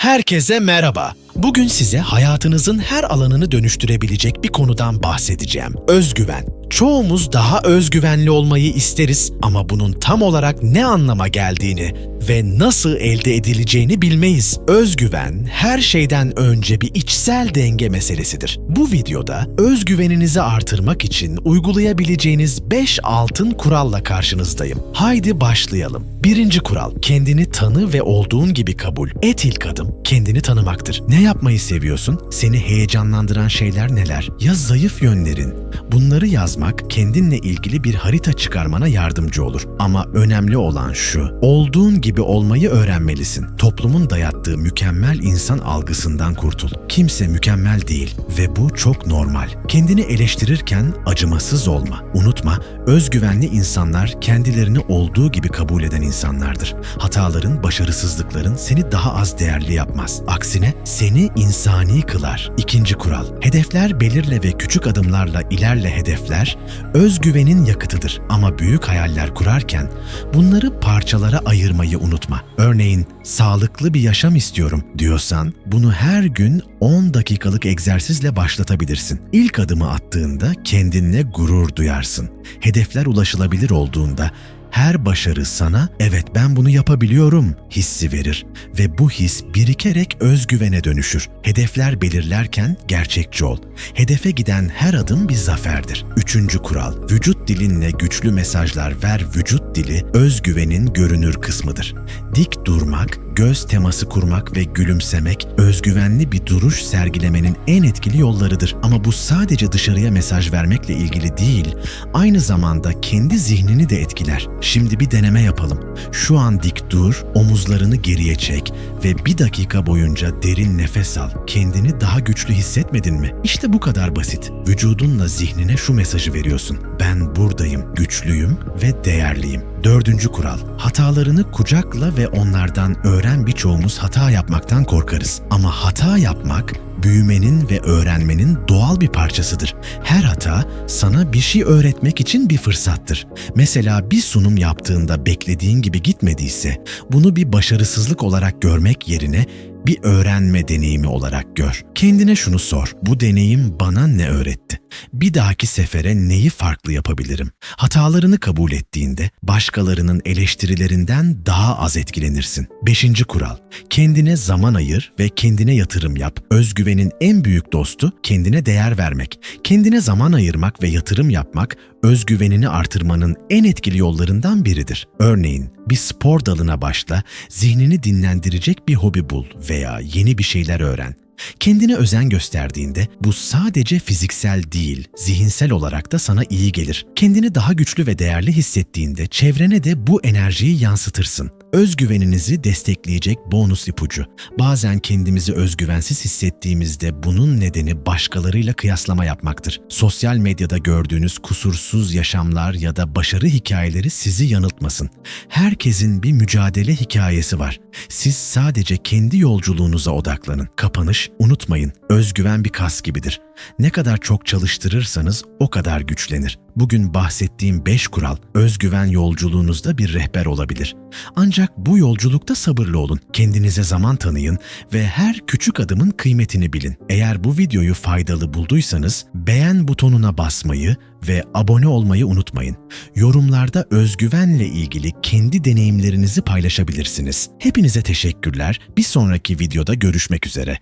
Herkese merhaba. Bugün size hayatınızın her alanını dönüştürebilecek bir konudan bahsedeceğim. Özgüven. Çoğumuz daha özgüvenli olmayı isteriz ama bunun tam olarak ne anlama geldiğini ve nasıl elde edileceğini bilmeyiz. Özgüven her şeyden önce bir içsel denge meselesidir. Bu videoda özgüveninizi artırmak için uygulayabileceğiniz 5 altın kuralla karşınızdayım. Haydi başlayalım. Birinci kural, kendini tanı ve olduğun gibi kabul. Et ilk adım, kendini tanımaktır. Ne yapmayı seviyorsun? Seni heyecanlandıran şeyler neler? Ya zayıf yönlerin? Bunları yazmak kendinle ilgili bir harita çıkarmana yardımcı olur. Ama önemli olan şu, olduğun gibi olmayı öğrenmelisin. Toplumun dayattığı mükemmel insan algısından kurtul. Kimse mükemmel değil ve bu çok normal. Kendini eleştirirken acımasız olma. Unutma, özgüvenli insanlar kendilerini olduğu gibi kabul eden insanlardır. Hataların, başarısızlıkların seni daha az değerli yapmaz. Aksine seni insani kılar. İkinci kural. Hedefler belirle ve küçük adımlarla ilerle hedefler özgüvenin yakıtıdır. Ama büyük hayaller kurarken bunları parçalara ayırmayı unutma. Örneğin sağlıklı bir yaşam istiyorum diyorsan bunu her gün 10 dakikalık egzersizle başlatabilirsin. İlk adımı attığında kendinle gurur duyarsın. Hedefler ulaşılabilir olduğunda her başarı sana evet ben bunu yapabiliyorum hissi verir ve bu his birikerek özgüvene dönüşür. Hedefler belirlerken gerçekçi ol. Hedefe giden her adım bir zaferdir. Üçüncü kural, vücut dilinle güçlü mesajlar ver vücut dili özgüvenin görünür kısmıdır. Dik durmak, göz teması kurmak ve gülümsemek özgüvenli bir duruş sergilemenin en etkili yollarıdır. Ama bu sadece dışarıya mesaj vermekle ilgili değil, aynı zamanda kendi zihnini de etkiler. Şimdi bir deneme yapalım. Şu an dik dur, omuzlarını geriye çek ve bir dakika boyunca derin nefes al. Kendini daha güçlü hissetmedin mi? İşte bu kadar basit. Vücudunla zihnine şu mesajı veriyorsun. Ben buradayım, güçlüyüm ve değerliyim. Dördüncü kural. Hatalarını kucakla ve onlardan öğren birçoğumuz hata yapmaktan korkarız. Ama hata yapmak büyümenin ve öğrenmenin doğal bir parçasıdır. Her hata sana bir şey öğretmek için bir fırsattır. Mesela bir sunum yaptığında beklediğin gibi gitmediyse bunu bir başarısızlık olarak görmek yerine bir öğrenme deneyimi olarak gör. Kendine şunu sor. Bu deneyim bana ne öğretti? Bir dahaki sefere neyi farklı yapabilirim? Hatalarını kabul ettiğinde başkalarının eleştirilerinden daha az etkilenirsin. Beşinci kural. Kendine zaman ayır ve kendine yatırım yap. Özgüvenin en büyük dostu kendine değer vermek. Kendine zaman ayırmak ve yatırım yapmak özgüvenini artırmanın en etkili yollarından biridir. Örneğin bir spor dalına başla, zihnini dinlendirecek bir hobi bul veya yeni bir şeyler öğren. Kendine özen gösterdiğinde bu sadece fiziksel değil, zihinsel olarak da sana iyi gelir. Kendini daha güçlü ve değerli hissettiğinde çevrene de bu enerjiyi yansıtırsın. Özgüveninizi destekleyecek bonus ipucu. Bazen kendimizi özgüvensiz hissettiğimizde bunun nedeni başkalarıyla kıyaslama yapmaktır. Sosyal medyada gördüğünüz kusursuz yaşamlar ya da başarı hikayeleri sizi yanıltmasın. Herkesin bir mücadele hikayesi var. Siz sadece kendi yolculuğunuza odaklanın. Kapanış, unutmayın, özgüven bir kas gibidir. Ne kadar çok çalıştırırsanız o kadar güçlenir. Bugün bahsettiğim 5 kural özgüven yolculuğunuzda bir rehber olabilir. Ancak bu yolculukta sabırlı olun. Kendinize zaman tanıyın ve her küçük adımın kıymetini bilin. Eğer bu videoyu faydalı bulduysanız beğen butonuna basmayı ve abone olmayı unutmayın. Yorumlarda özgüvenle ilgili kendi deneyimlerinizi paylaşabilirsiniz. Hepinize teşekkürler. Bir sonraki videoda görüşmek üzere.